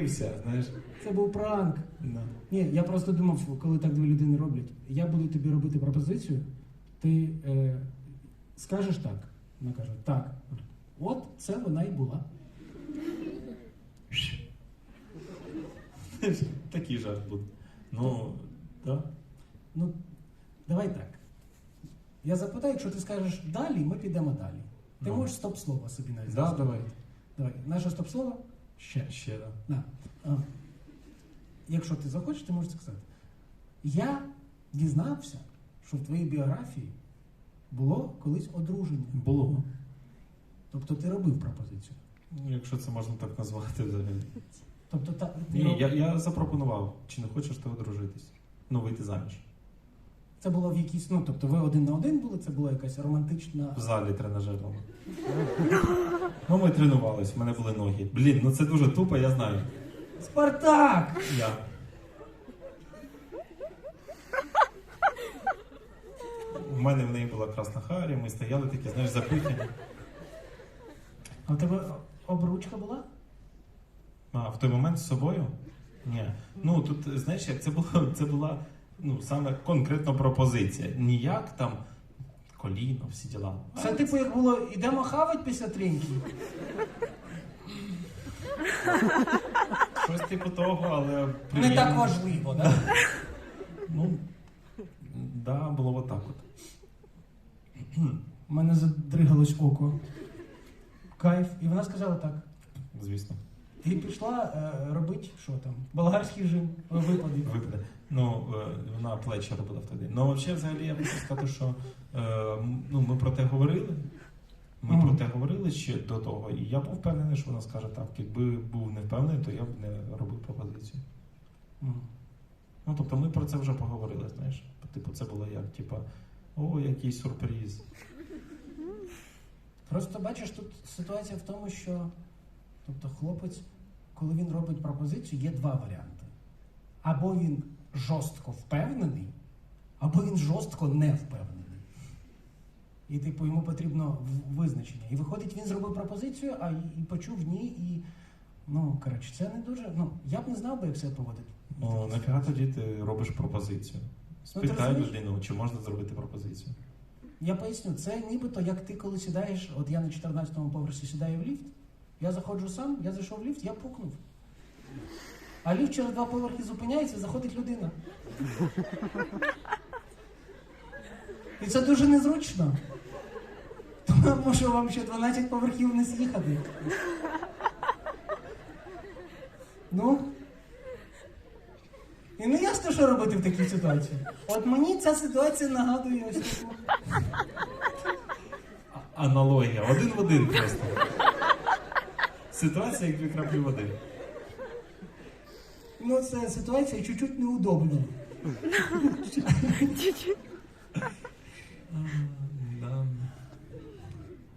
все, знаєш. Це був пранк. Да. Ні, я просто думав, коли так дві людини роблять, я буду тобі робити пропозицію, ти е, скажеш так. Вона каже, так. От це вона і була. Такий жарт буде. Ну, да. Ну, давай так. Я запитаю, якщо ти скажеш далі, ми підемо далі. Ти Ну. можеш стоп-слово собі навіть. Да, давай. Давай. Наше стоп-слово ще. Ще, да. А, якщо ти захочеш, ти можеш це сказати. Я дізнався, що в твоїй біографії було колись одруження. Було. Тобто ти робив пропозицію. Ну, якщо це можна так назвати взагалі. Тобто та, ти Ні, роб- я, я запропонував, чи не хочеш ти одружитись? Ну, вийти заміж. Це було в якійсь, ну тобто ви один на один були, це була якась романтична. В залі тренажерному. Ну, ми тренувались, в мене були ноги. Блін, ну це дуже тупо, я знаю. Спартак! Я. У мене в неї була красна харя, ми стояли такі, знаєш, запихані. А в тебе обручка була? А в той момент з собою? Ні. Ну тут, знаєш, як це було, це була ну, саме конкретно пропозиція. Ніяк там коліно, всі діла. Це типу як було, ідемо хавать після треньки. Щось типу того, але Не приємно. так важливо, да? Ну, да, було отак от. У мене задригалось око. Кайф. І вона сказала так. Звісно. І пішла е, робити, що там, болгарський жим, випади. Випаде. Ну, е, вона плечі робила в той день. Ну, взагалі, взагалі, я хочу сказати, що е, ну, ми про те говорили. Ми Мгм. про те говорили ще до того, і я був впевнений, що вона скаже так. Якби був не впевнений, то я б не робив пропозицію. Мгм. Ну, тобто ми про це вже поговорили, знаєш. Типу, це було як, типа, о, який сюрприз. Просто бачиш, тут ситуація в тому, що тобто хлопець, коли він робить пропозицію, є два варіанти. Або він жорстко впевнений, або він жорстко не впевнений. І типу йому потрібно визначення. І виходить, він зробив пропозицію, а і, і почув ні, і ну коротше, це не дуже. Ну я б не знав би, як себе поводити. Ну, нафіга тоді ти робиш пропозицію? Спитай Ну, людину, чи можна зробити пропозицію. Я поясню, це нібито як ти коли сідаєш, от я на 14-му поверсі сідаю в ліфт, я заходжу сам, я зайшов в ліфт, я пукнув. А ліфт через два поверхи зупиняється, заходить людина. І це дуже незручно. Тому що вам ще 12 поверхів не з'їхати. Ну. І не ясно, що робити в такій ситуації. От мені ця ситуація нагадує ось таку. Аналогія, один в один просто. Ситуація як дві краплі води. Ну, це ситуація чуть-чуть неудобна.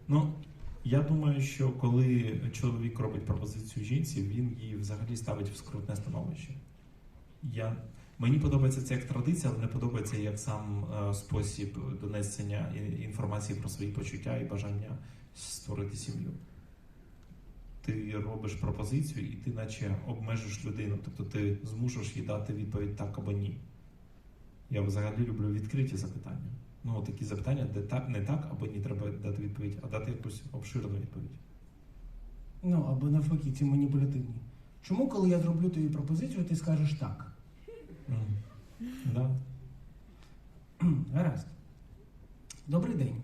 Ну, я думаю, що коли чоловік робить пропозицію жінці, він її взагалі ставить в скрутне становище. Я... Мені подобається це як традиція, але не подобається як сам е, спосіб донесення інформації про свої почуття і бажання створити сім'ю. Ти робиш пропозицію і ти наче обмежиш людину, тобто ти змушуєш їй дати відповідь так або ні. Я взагалі люблю відкриті запитання. Ну, такі запитання, де так, не так або ні, треба дати відповідь, а дати якусь обширну відповідь. Ну, або навпаки, ці маніпулятивні. Чому, коли я зроблю тобі пропозицію, ти скажеш так? Да. Гаразд. Добрий день.